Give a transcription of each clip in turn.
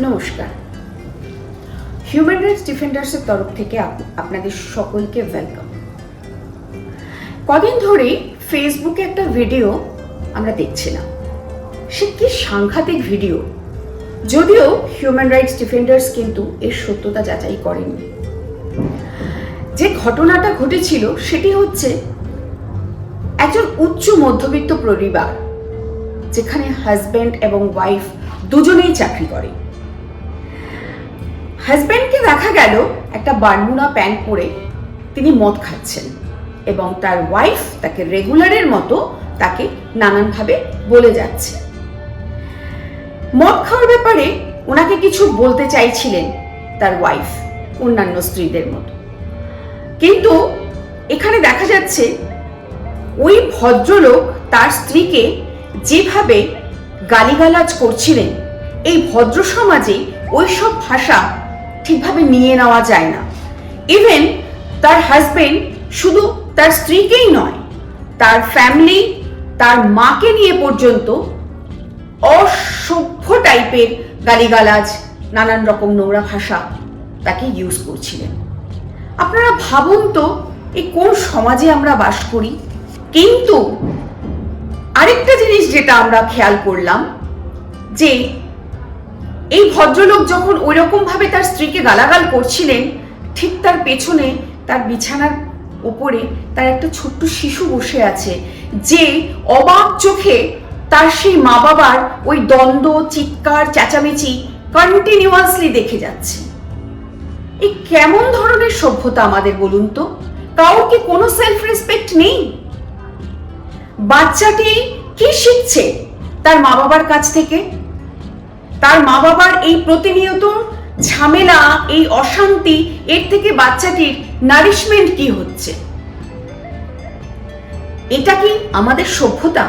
নমস্কার। Human rights ডিফেন্ডার্সের তরফ থেকে আপ- আপনাদের সকলকে ওয়েলকাম কদিন ধরেই ফেসবুকে একটা ভিডিও আমরা দেখছিলাম। সে কি সাংঘাতিক ভিডিও যদিও হিউম্যান রাইটস ডিফেন্ডার্স কিন্তু এর সত্যতা যাচাই করেননি। যে ঘটনাটা ঘটেছিল সেটি হচ্ছে একজন উচ্চ মধ্যবিত্ত পরিবার, যেখানে হাজব্যান্ড এবং ওয়াইফ দুজনেই চাকরি করে। হাজব্যান্ডকে দেখা গেল একটা বারমুনা প্যান্ট পরে। তিনি মদ খাচ্ছেন এবং তার ওয়াইফ তাকে রেগুলারের মতো তাকে নানানভাবে বলে যাচ্ছে। মদ খাওয়ার ব্যাপারে ওনাকে কিছু বলতে চাইছিলেন তার ওয়াইফ অন্যান্য স্ত্রীদের মতো। কিন্তু এখানে দেখা যাচ্ছে ওই ভদ্রলোক তার স্ত্রীকে যেভাবে গালিগালাজ করছিলেন, এই ভদ্র সমাজে ওই সব ভাষা ঠিকভাবে নিয়ে নেওয়া যায় না। ইভেন তার হাজবেন্ড শুধু তার স্ত্রীকেই নয়, তার ফ্যামিলি তার মাকে নিয়ে পর্যন্ত অসভ্য টাইপের গালিগালাজ, নানান রকম নোংরা ভাষা তাকে ইউজ করছিলেন। আপনারা ভাবুন তো এই কোন সমাজে আমরা বাস করি? কিন্তু আরেকটা জিনিস যেটা আমরা খেয়াল করলাম, যে এই ভদ্রলোক যখন ওই ভাবে তার স্ত্রীকে গালাগাল করছিলেন, ঠিক তার পেছনে তার বিছানার ওপরে তার একটা ছোট্ট শিশু বসে আছে, যে অবাক চোখে তার সেই মা বাবার ওই দ্বন্দ্ব, চিৎকার, চেঁচামেচি কন্টিনিউয়াসলি দেখে যাচ্ছে। এই কেমন ধরনের সভ্যতা আমাদের বলুন তো? কারোর কি কোনো সেলফ রেসপেক্ট নেই। বাচ্চাটি কি শিখছে তার মা বাবার কাছ থেকে? তার মা বাবার এই প্রতিনিয়ত ঝামেলা, এই অশান্তি, এর থেকে বাচ্চাটির নারিশমেন্ট কি হচ্ছে? এটা কি আমাদের সভ্যতা?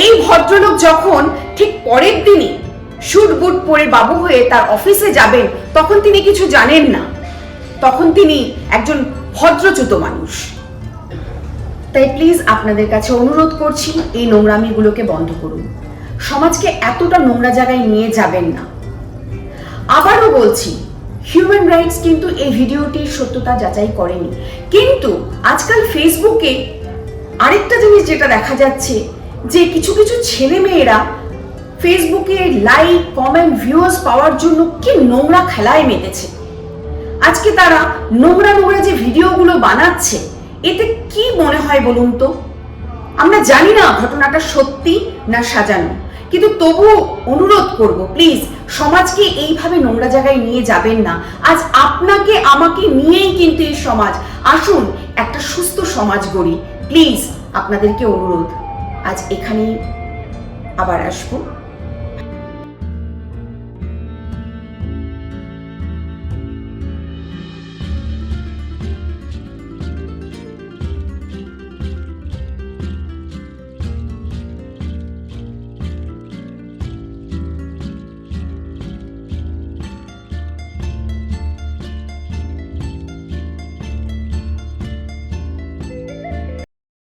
এই ভদ্রলোক যখন ঠিক পরের দিনই শুট বুট পরে বাবু হয়ে তার অফিসে যাবেন, তখন তিনি কিছু জানেন না। তখন তিনি একজন ভদ্রচ্যুত মানুষ। তাই প্লিজ আপনাদের কাছে অনুরোধ করছি, এই নোংরামিগুলোকে বন্ধ করুন। সমাজকে এতটা নোংরা জায়গায় নিয়ে যাবেন না। আবারও বলছি হিউম্যান রাইটস কিন্তু এই ভিডিওটির সত্যতা যাচাই করেনি। কিন্তু আজকাল ফেসবুকে আরেকটা জিনিস যেটা দেখা যাচ্ছে, যে কিছু কিছু ছেলে মেয়েরা ফেসবুকে লাইক কমেন্ট ভিউয়ার্স পাওয়ার জন্য কি নোংরা খেলায় মেতেছে। আজকে তারা নোংরা নোংরা যে ভিডিওগুলো বানাচ্ছে, এতে কি মনে হয় বলুন তো? আমরা জানি না ঘটনাটা সত্যি না সাজানো। কিন্তু তবু অনুরোধ করব প্লিজ সমাজকে এইভাবে নোংরা জায়গায় নিয়ে যাবেন না। আজ আপনাকে, আমাকে নিয়েই কিন্তু এই সমাজ। আসুন, একটা সুস্থ সমাজ গড়ি। প্লিজ আপনাদেরকে অনুরোধ। আজ এখানেই আবার আসব।